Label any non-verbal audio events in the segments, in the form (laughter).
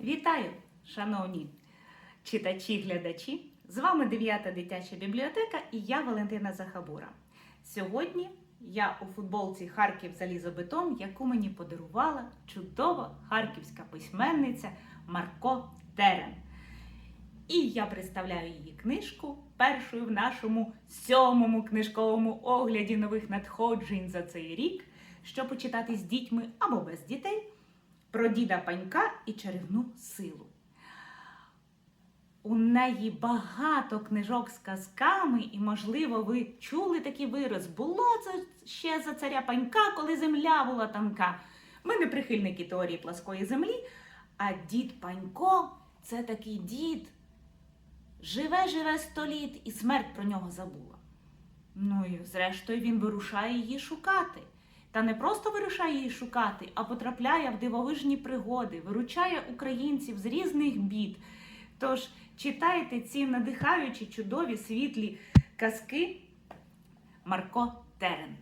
Вітаю, шановні читачі, глядачі! З вами 9 дитяча бібліотека і я Валентина Захабура. Сьогодні я у футболці Харків залізобетон, яку мені подарувала чудова харківська письменниця Марко Терен. І я представляю її книжку першою в нашому сьомому книжковому огляді нових надходжень за цей рік, що почитати з дітьми або без дітей про діда панька і чарівну силу. У неї багато книжок з казками, і, можливо, ви чули такий вираз. Було це ще за царя панька, коли земля була тонка. Ми не прихильники теорії пласкої землі, а дід панько це такий дід. Живе-живе сто літ, і смерть про нього забула. Ну і зрештою він вирушає її шукати. Та не просто вирушає її шукати, а потрапляє в дивовижні пригоди, виручає українців з різних бід. Тож читайте ці надихаючі, чудові, світлі казки Марко Терен.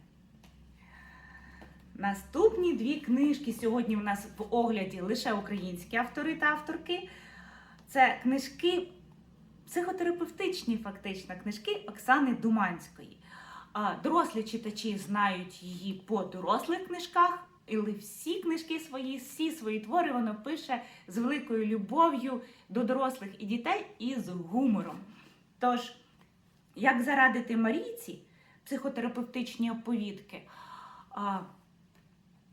Наступні дві книжки сьогодні в нас в огляді лише українські автори та авторки. Це книжки психотерапевтичні, фактично, книжки Оксани Думанської. А Дорослі читачі знають її по дорослих книжках, але всі книжки свої, всі свої твори вона пише з великою любов'ю до дорослих і дітей і з гумором. Тож, як зарадити Марійці психотерапевтичні оповідки, а,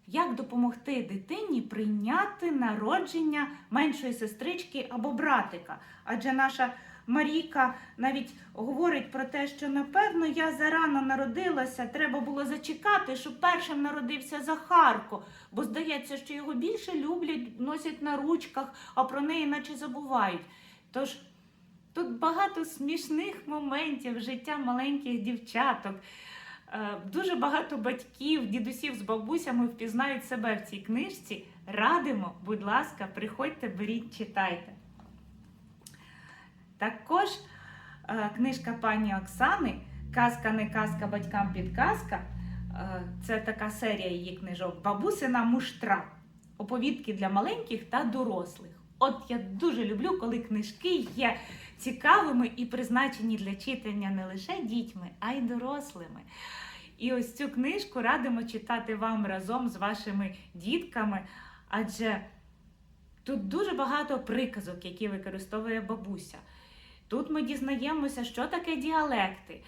як допомогти дитині прийняти народження меншої сестрички або братика? Адже наша Марійка навіть говорить про те, що напевно я зарано народилася, треба було зачекати, щоб першим народився Захарко, бо здається, що його більше люблять, носять на ручках, а про неї наче забувають. Тож тут багато смішних моментів життя маленьких дівчаток. Е, Дуже багато батьків, дідусів з бабусями впізнають себе в цій книжці. Радимо, будь ласка, приходьте, беріть, читайте. Також е, книжка пані Оксани Казка не казка батькам підказка. Е, Це така серія її книжок Бабусина муштра. Оповідки для маленьких та дорослих. От я дуже люблю, коли книжки є цікавими і призначені для читання не лише дітьми, а й дорослими. І ось цю книжку радимо читати вам разом з вашими дітками, адже тут дуже багато приказок, які використовує бабуся. Тут ми дізнаємося, що таке діалекти,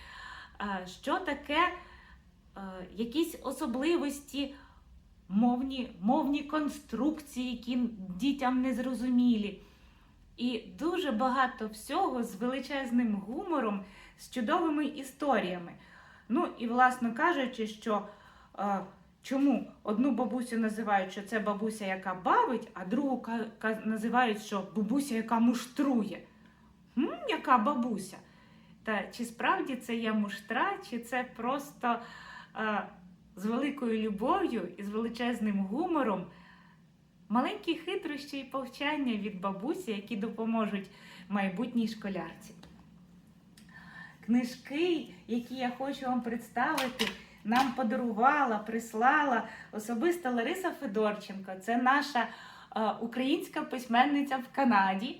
е, що таке е, якісь особливості, мовні, мовні конструкції, які дітям не зрозумілі. І дуже багато всього з величезним гумором, з чудовими історіями. Ну і, власно кажучи, що е, чому одну бабусю називають, що це бабуся, яка бавить, а другу називають, що бабуся, яка муштрує. М, яка бабуся? Та чи справді це є муштра, чи це просто е, з великою любов'ю і з величезним гумором маленькі хитрощі і повчання від бабусі, які допоможуть майбутній школярці. Книжки, які я хочу вам представити, нам подарувала, прислала особисто Лариса Федорченко. Це наша е, українська письменниця в Канаді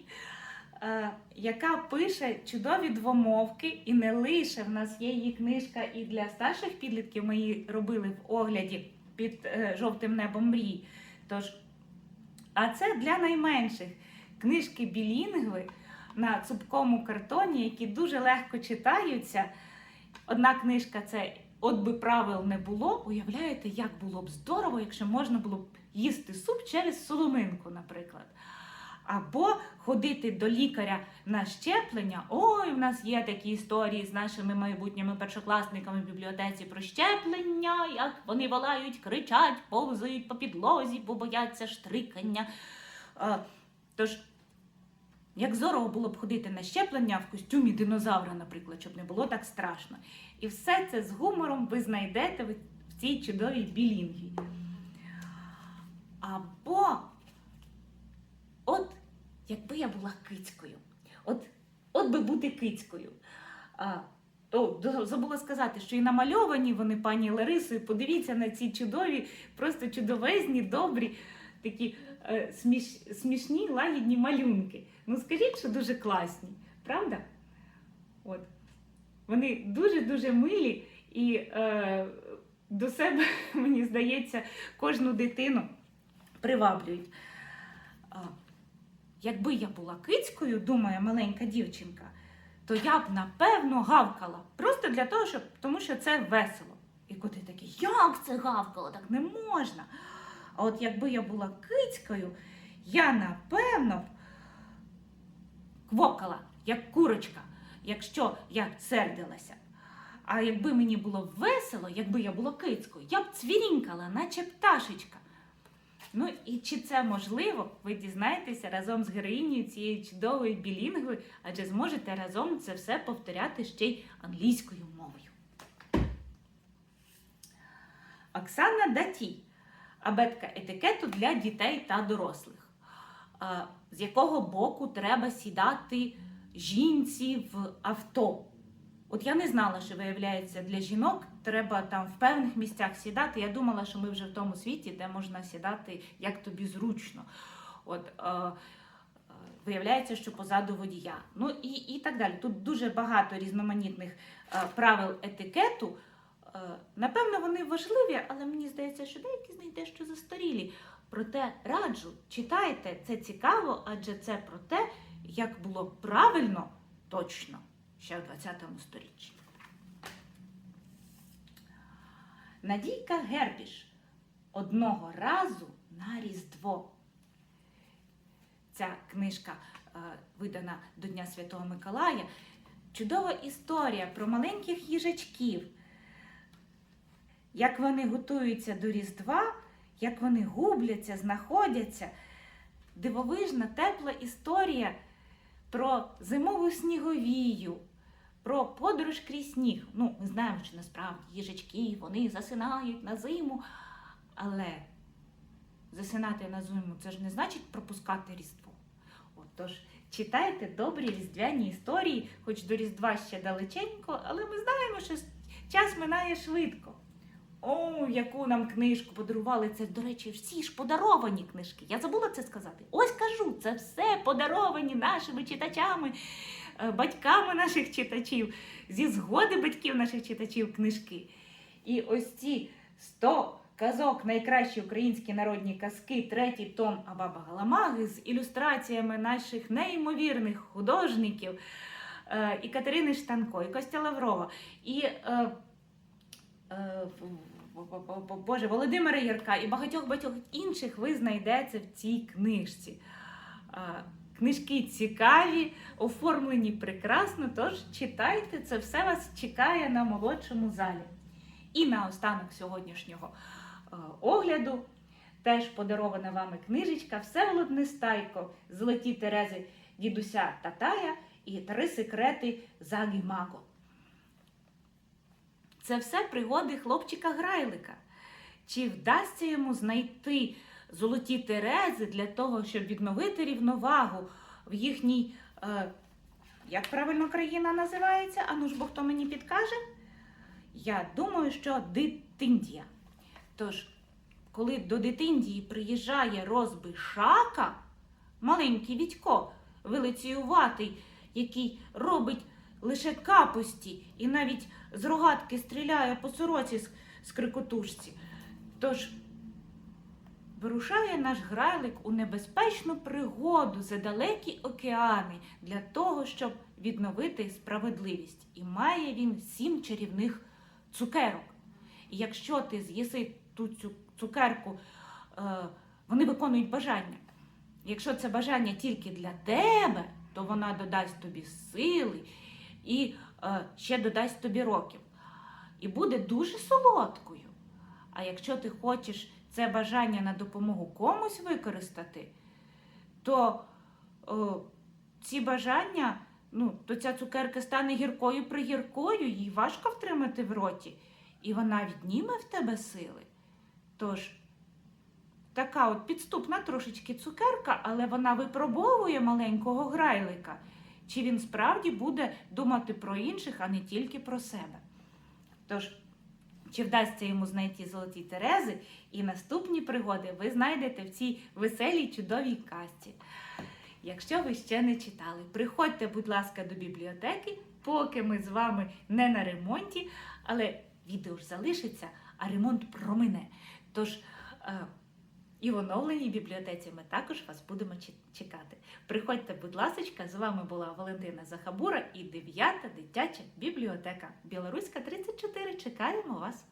яка пише чудові двомовки, і не лише в нас є її книжка і для старших підлітків. Ми її робили в огляді під е, жовтим небом мрій. Тож, а це для найменших книжки білінгви на цупкому картоні, які дуже легко читаються. Одна книжка це От би правил не було. Уявляєте, як було б здорово, якщо можна було б їсти суп через соломинку, наприклад. Або ходити до лікаря на щеплення. Ой, в нас є такі історії з нашими майбутніми першокласниками в бібліотеці про щеплення, як вони волають, кричать, повзають по підлозі, бо бояться штрикання. Тож, як здорово було б ходити на щеплення в костюмі динозавра, наприклад, щоб не було так страшно. І все це з гумором ви знайдете в цій чудовій білінгі. Або От якби я була кицькою, от, от би бути кицькою. А, до- забула сказати, що і намальовані вони пані Ларисою. Подивіться на ці чудові, просто чудовезні, добрі такі е, сміш, смішні лагідні малюнки. Ну скажіть, що дуже класні, правда? От. Вони дуже-дуже милі і е, до себе, (laughs) мені здається, кожну дитину приваблюють. Якби я була кицькою, думає маленька дівчинка, то я б напевно гавкала. Просто для того, щоб, тому що це весело. І коти такі, як це гавкало? Так не можна. А от якби я була кицькою, я напевно б квокала, як курочка, якщо я сердилася. А якби мені було весело, якби я була кицькою, я б цвірінькала, наче пташечка. Ну і чи це можливо, ви дізнаєтеся разом з героїнею цієї чудової білінгви, адже зможете разом це все повторяти ще й англійською мовою. Оксана Датій. Абетка етикету для дітей та дорослих. З якого боку треба сідати жінці в авто? От я не знала, що виявляється для жінок треба там в певних місцях сідати. Я думала, що ми вже в тому світі, де можна сідати як тобі зручно. От е, е, виявляється, що позаду водія. Ну і, і так далі. Тут дуже багато різноманітних е, правил етикету. Е, напевно, вони важливі, але мені здається, що деякі з них дещо застарілі. Проте раджу, читайте, це цікаво, адже це про те, як було правильно, точно ще в 20 сторіччі. Надійка Гербіш одного разу на Різдво. Ця книжка е, видана до Дня Святого Миколая. Чудова історія про маленьких їжачків, як вони готуються до Різдва, як вони губляться, знаходяться. Дивовижна, тепла історія про зимову сніговію, про подорож крізь сніг. Ну, ми знаємо, що насправді їжачки вони засинають на зиму, але засинати на зиму це ж не значить пропускати Різдво. От, тож читайте добрі різдвяні історії, хоч до Різдва ще далеченько, але ми знаємо, що час минає швидко. О, яку нам книжку подарували. Це, до речі, всі ж подаровані книжки. Я забула це сказати. Ось кажу, це все подаровані нашими читачами, батьками наших читачів, зі згоди батьків наших читачів книжки. І ось ці 100 казок найкращі українські народні казки, третій том Абаба Галамаги з ілюстраціями наших неймовірних художників е, і Катерини Штанко, і Костя Лаврова, і. Е, е, Боже, Володимира Ярка і багатьох багатьох інших ви знайдете в цій книжці. Книжки цікаві, оформлені прекрасно, тож читайте, це все вас чекає на молодшому залі. І на останок сьогоднішнього огляду теж подарована вами книжечка Всеволод Нестайко, Золоті Терези дідуся Татая і Три секрети Загі Маго. Це все пригоди хлопчика-грайлика. Чи вдасться йому знайти золоті терези для того, щоб відновити рівновагу в їхній, е, як правильно країна називається? А ну ж бо хто мені підкаже? Я думаю, що Дитиндія. Тож, коли до Дитиндії приїжджає розбишака, маленький Вітько, велиціюватий, який робить лише капості і навіть з рогатки стріляє по сороці з крикотушці. Тож вирушає наш грайлик у небезпечну пригоду за далекі океани для того, щоб відновити справедливість. І має він сім чарівних цукерок. І якщо ти з'їси ту цукерку, е, вони виконують бажання. Якщо це бажання тільки для тебе, то вона додасть тобі сили і е, ще додасть тобі років. І буде дуже солодкою. А якщо ти хочеш це бажання на допомогу комусь використати, то о, ці бажання, ну, то ця цукерка стане гіркою пригіркою, їй важко втримати в роті, і вона відніме в тебе сили. Тож, така от підступна трошечки цукерка, але вона випробовує маленького грайлика, чи він справді буде думати про інших, а не тільки про себе. Тож, чи вдасться йому знайти золоті терези, і наступні пригоди ви знайдете в цій веселій чудовій казці. Якщо ви ще не читали, приходьте, будь ласка, до бібліотеки, поки ми з вами не на ремонті, але відео ж залишиться, а ремонт промине. Тож е, і в оновленій бібліотеці ми також вас будемо чекати. Приходьте, будь ласка, з вами була Валентина Захабура і 9 дитяча бібліотека Білоруська 34. Чекаємо вас!